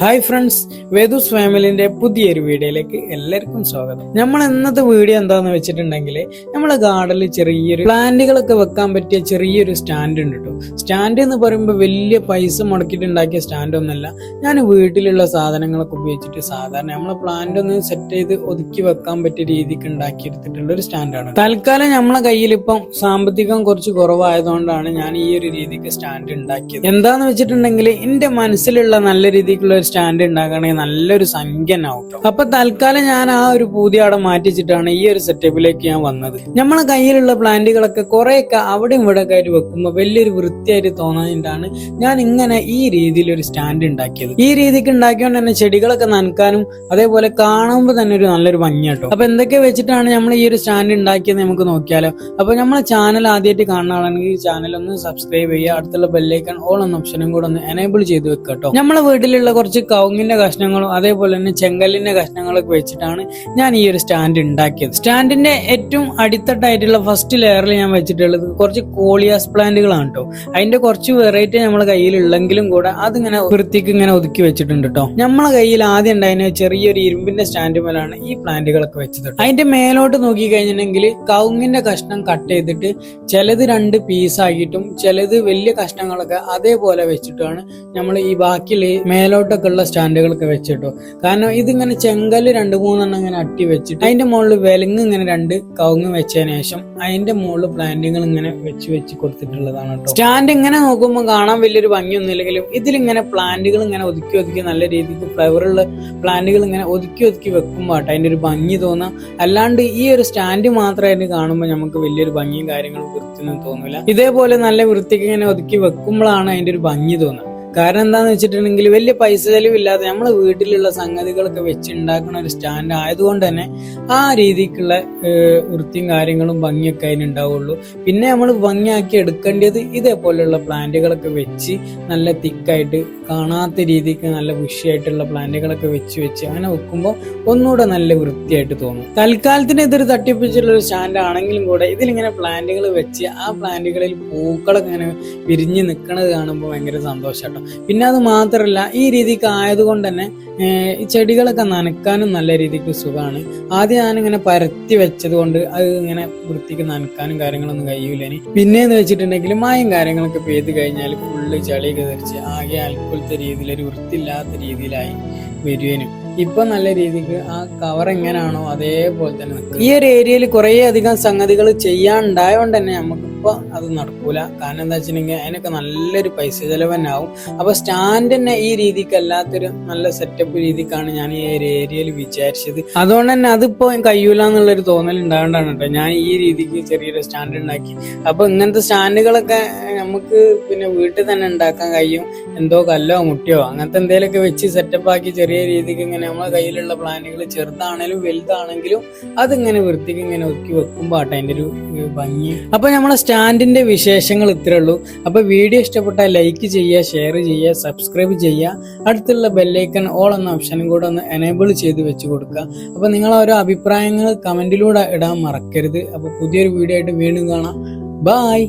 Hi friends വേദൂസ് ഫാമിലിന്റെ പുതിയൊരു വീഡിയോയിലേക്ക് എല്ലാവർക്കും സ്വാഗതം. നമ്മൾ ഇന്നത്തെ വീഡിയോ എന്താന്ന് വെച്ചിട്ടുണ്ടെങ്കിൽ നമ്മളെ ഗാർഡനിൽ ചെറിയൊരു പ്ലാന്റുകളൊക്കെ വെക്കാൻ പറ്റിയ ചെറിയൊരു സ്റ്റാൻഡ് ഉണ്ട് കേട്ടോ സ്റ്റാൻഡ് എന്ന് പറയുമ്പോൾ വലിയ പൈസ മുടക്കിയിട്ട് ഉണ്ടാക്കിയ സ്റ്റാൻഡ് ഒന്നല്ല ഞാൻ വീട്ടിലുള്ള സാധനങ്ങളൊക്കെ ഉപയോഗിച്ചിട്ട് സാധാരണ നമ്മളെ പ്ലാന്റ് ഒന്ന് സെറ്റ് ചെയ്ത് ഒതുക്കി വെക്കാൻ പറ്റിയ രീതിക്ക് ഉണ്ടാക്കിയെടുത്തിട്ടുള്ള ഒരു സ്റ്റാൻഡാണ് തൽക്കാലം നമ്മളെ കയ്യിൽ ഇപ്പം സാമ്പത്തികം കുറച്ച് കുറവായതുകൊണ്ടാണ് ഞാൻ ഈ ഒരു രീതിക്ക് സ്റ്റാൻഡ് ഉണ്ടാക്കിയത്. എന്താന്ന് വെച്ചിട്ടുണ്ടെങ്കിൽ എന്റെ മനസ്സിലുള്ള നല്ല രീതിക്കുള്ള ഒരു സ്റ്റാൻഡ് ഉണ്ടാക്കുകയാണെങ്കിൽ നല്ലൊരു സംഖ്യ ആവും. അപ്പൊ തൽക്കാലം ഞാൻ ആ ഒരു പൂതി അവിടെ മാറ്റിച്ചിട്ടാണ് ഈ ഒരു സെറ്റപ്പിലേക്ക് ഞാൻ വന്നത്. നമ്മളെ കയ്യിലുള്ള പ്ലാന്റുകളൊക്കെ കുറെയൊക്കെ അവിടെയും ഇവിടെ ഒക്കെ ആയിട്ട് വെക്കുമ്പോൾ വലിയൊരു വൃത്തിയായിട്ട് തോന്നാനായിട്ടാണ് ഞാൻ ഇങ്ങനെ ഈ രീതിയിൽ ഒരു സ്റ്റാൻഡ് ഉണ്ടാക്കിയത്. ഈ രീതിക്ക് ഉണ്ടാക്കിയോണ്ട് തന്നെ ചെടികളൊക്കെ നനക്കാനും അതേപോലെ കാണുമ്പോൾ തന്നെ ഒരു നല്ലൊരു ഭംഗിയാട്ടോ അപ്പൊ എന്തൊക്കെ വെച്ചിട്ടാണ് നമ്മൾ ഈ ഒരു സ്റ്റാൻഡ് ഉണ്ടാക്കിയത് നമുക്ക് നോക്കിയാലോ. അപ്പൊ നമ്മളെ ചാനൽ ആദ്യമായിട്ട് കാണുന്ന ആളാണെങ്കിൽ ഈ ചാനൽ ഒന്ന് സബ്സ്ക്രൈബ് ചെയ്യുക. അടുത്തുള്ള ബെല്ലൈക്കൺ ഓൾ എന്ന ഓപ്ഷനും കൂടെ ഒന്ന് എനേബിൾ ചെയ്ത് വെക്കുക കേട്ടോ. നമ്മളെ വീട്ടിലുള്ള കുറച്ച് കവുങ്ങിന്റെ കഷ്ണങ്ങളും അതേപോലെ തന്നെ ചെങ്കല്ലിന്റെ കഷ്ണങ്ങളൊക്കെ വെച്ചിട്ടാണ് ഞാൻ ഈ ഒരു സ്റ്റാൻഡ് ഉണ്ടാക്കിയത്. സ്റ്റാൻഡിന്റെ ഏറ്റവും അടിത്തട്ടായിട്ടുള്ള ഫസ്റ്റ് ലെയറിൽ ഞാൻ വെച്ചിട്ടുള്ളത് കുറച്ച് കോളിയാസ് പ്ലാന്റുകളാണ് കേട്ടോ അതിന്റെ കുറച്ച് വെറൈറ്റി നമ്മളെ കയ്യിലുള്ളെങ്കിലും കൂടെ അതിങ്ങനെ വൃത്തിക്ക് ഇങ്ങനെ ഒതുക്കി വെച്ചിട്ടുണ്ട് കേട്ടോ നമ്മളെ കയ്യിൽ ആദ്യം ഉണ്ടായിരുന്ന ചെറിയൊരു ഇരുമ്പിന്റെ സ്റ്റാൻഡ് മേലാണ് ഈ പ്ലാന്റുകളൊക്കെ വെച്ചത്. അതിന്റെ മേലോട്ട് നോക്കി കഴിഞ്ഞിട്ടുണ്ടെങ്കിൽ കവുങ്ങിന്റെ കഷ്ണം കട്ട് ചെയ്തിട്ട് ചിലത് രണ്ട് പീസാക്കിയിട്ടും ചിലത് വലിയ കഷ്ണങ്ങളൊക്കെ അതേപോലെ വെച്ചിട്ടാണ് നമ്മൾ ഈ ബാക്കിയുള്ള മേലോട്ടൊക്കെ ഉള്ള സ്റ്റാൻഡുകളൊക്കെ വെച്ചിട്ടോ. കാരണം ഇതിങ്ങനെ ചെങ്കൽ രണ്ട് മൂന്നെണ്ണം ഇങ്ങനെ അട്ടി വെച്ചിട്ട് അതിന്റെ മുകളിൽ വിലങ്ങ് ഇങ്ങനെ രണ്ട് കവുങ്ങ് വെച്ചതിന് ശേഷം അതിന്റെ മുകളിൽ പ്ലാന്റുകൾ ഇങ്ങനെ വെച്ച് വെച്ച് കൊടുത്തിട്ടുള്ളതാണ് കേട്ടോ. സ്റ്റാൻഡ് ഇങ്ങനെ നോക്കുമ്പോൾ കാണാൻ വലിയൊരു ഭംഗിയൊന്നും ഇല്ലെങ്കിലും ഇതിലിങ്ങനെ പ്ലാന്റുകൾ ഇങ്ങനെ ഒതുക്കി ഒതുക്കി നല്ല രീതിക്ക് ഫ്ലവറുള്ള പ്ലാന്റുകൾ ഇങ്ങനെ ഒതുക്കി ഒതുക്കി വെക്കുമ്പോൾ ആട്ടോ അതിന്റെ ഒരു ഭംഗി തോന്നാം. അല്ലാണ്ട് ഈ ഒരു സ്റ്റാൻഡ് മാത്രമായിട്ട് കാണുമ്പോൾ നമുക്ക് വലിയൊരു ഭംഗിയും കാര്യങ്ങളും വൃത്തിയൊന്നും തോന്നില്ല ഇതേപോലെ നല്ല വൃത്തിക്ക് ഇങ്ങനെ ഒതുക്കി വെക്കുമ്പോഴാണ് അതിന്റെ ഒരു ഭംഗി തോന്നുക കാരണം എന്താന്ന് വെച്ചിട്ടുണ്ടെങ്കിൽ വലിയ പൈസ ചെലവില്ലാതെ നമ്മളെ വീട്ടിലുള്ള സംഗതികളൊക്കെ വെച്ച് ഉണ്ടാക്കുന്ന ഒരു സ്റ്റാൻഡ് ആയതുകൊണ്ട് തന്നെ ആ രീതിക്കുള്ള വൃത്തിയും കാര്യങ്ങളും ഭംഗിയൊക്കെ അതിനുണ്ടാവുള്ളൂ. പിന്നെ നമ്മൾ ഭംഗിയാക്കി എടുക്കേണ്ടത് ഇതേപോലെയുള്ള പ്ലാന്റുകളൊക്കെ വെച്ച് നല്ല തിക്കായിട്ട് കാണാത്ത രീതിക്ക് നല്ല ബുഷിയായിട്ടുള്ള പ്ലാന്റുകളൊക്കെ വെച്ച് വെച്ച് അങ്ങനെ വെക്കുമ്പോൾ ഒന്നുകൂടെ നല്ല വൃത്തിയായിട്ട് തോന്നും. തൽക്കാലത്തിന് ഇതൊരു തട്ടിപ്പിച്ചുള്ള ഒരു സ്റ്റാൻഡ് ആണെങ്കിലും കൂടെ ഇതിലിങ്ങനെ പ്ലാന്റുകൾ വെച്ച് ആ പ്ലാന്റുകളിൽ പൂക്കളൊക്കെ ഇങ്ങനെ വിരിഞ്ഞ് നിൽക്കുന്നത് കാണുമ്പോൾ ഭയങ്കര സന്തോഷാട്ടോ. പിന്നെ അത് മാത്രമല്ല ഈ രീതിക്ക് ആയതുകൊണ്ട് തന്നെ ഈ ചെടികളൊക്കെ നനക്കാനും നല്ല രീതിക്ക് സുഖമാണ്. ആദ്യം ഞാനിങ്ങനെ പരത്തി വെച്ചത് കൊണ്ട് അത് ഇങ്ങനെ വൃത്തിക്ക് നനക്കാനും കാര്യങ്ങളൊന്നും കഴിയൂല ഇനി. പിന്നെന്ന് വെച്ചിട്ടുണ്ടെങ്കിൽ മായും കാര്യങ്ങളൊക്കെ പെയ്ത് കഴിഞ്ഞാൽ ഫുള്ള് ചെളി തെറിച്ച് ആകെ അൽക്കുലത്തെ രീതിയിൽ ഒരു വൃത്തിയില്ലാത്ത രീതിയിലായി വരുവേനും. ഇപ്പൊ നല്ല രീതിക്ക് ആ കവർ എങ്ങനെയാണോ അതേപോലെ തന്നെ ഈ ഒരു ഏരിയയിൽ കുറേ അധികം സംഗതികൾ ചെയ്യാനുണ്ടായോണ്ട് തന്നെ നമുക്കിപ്പോ അത് നടക്കൂല. കാരണം എന്താ വെച്ചിട്ടുണ്ടെങ്കിൽ അതിനൊക്കെ നല്ലൊരു പൈസ ചിലവ് തന്നെ ആവും അപ്പൊ സ്റ്റാൻഡ് തന്നെ ഈ രീതിക്ക് അല്ലാത്തൊരു നല്ല സെറ്റപ്പ് രീതിക്കാണ് ഞാൻ ഈ ഒരു ഏരിയയിൽ വിചാരിച്ചത്. അതുകൊണ്ട് തന്നെ അതിപ്പോ കഴിയൂല എന്നുള്ളൊരു തോന്നൽ ഉണ്ടാകേണ്ടാണ് കേട്ടോ ഞാൻ ഈ രീതിക്ക് ചെറിയൊരു സ്റ്റാൻഡ് ഉണ്ടാക്കി. അപ്പൊ ഇങ്ങനത്തെ സ്റ്റാൻഡുകളൊക്കെ നമുക്ക് പിന്നെ വീട്ടിൽ തന്നെ ഉണ്ടാക്കാൻ കഴിയും. എന്തോ കല്ലോ മുട്ടിയോ അങ്ങനത്തെ എന്തെങ്കിലുമൊക്കെ വെച്ച് സെറ്റപ്പ് ആക്കി ചെറിയ രീതിക്ക് ഇങ്ങനെ നമ്മളെ കയ്യിലുള്ള പ്ലാനുകൾ ചെറുതാണെങ്കിലും വലുതാണെങ്കിലും അതിങ്ങനെ വൃത്തിക്ക് ഇങ്ങനെ ഒക്കി വെക്കുമ്പോൾ ആട്ടെ അതിന്റെ ഒരു ഭംഗി. അപ്പൊ നമ്മളെ സ്റ്റാൻഡിന്റെ വിശേഷങ്ങൾ ഇത്രേ ഉള്ളൂ. അപ്പോൾ വീഡിയോ ഇഷ്ടപ്പെട്ടാൽ ലൈക്ക് ചെയ്യുക ഷെയർ ചെയ്യുക സബ്സ്ക്രൈബ് ചെയ്യുക. അടുത്തുള്ള ബെല്ലൈക്കൺ ഓൾ എന്ന ഓപ്ഷനും കൂടെ ഒന്ന് എനേബിൾ ചെയ്ത് വെച്ച് കൊടുക്കുക. അപ്പോൾ നിങ്ങൾ ഓരോ അഭിപ്രായങ്ങൾ കമന്റിലൂടെ ഇടാൻ മറക്കരുത്. അപ്പോൾ പുതിയൊരു വീഡിയോ ആയിട്ട് വീണ്ടും കാണാം. ബായ്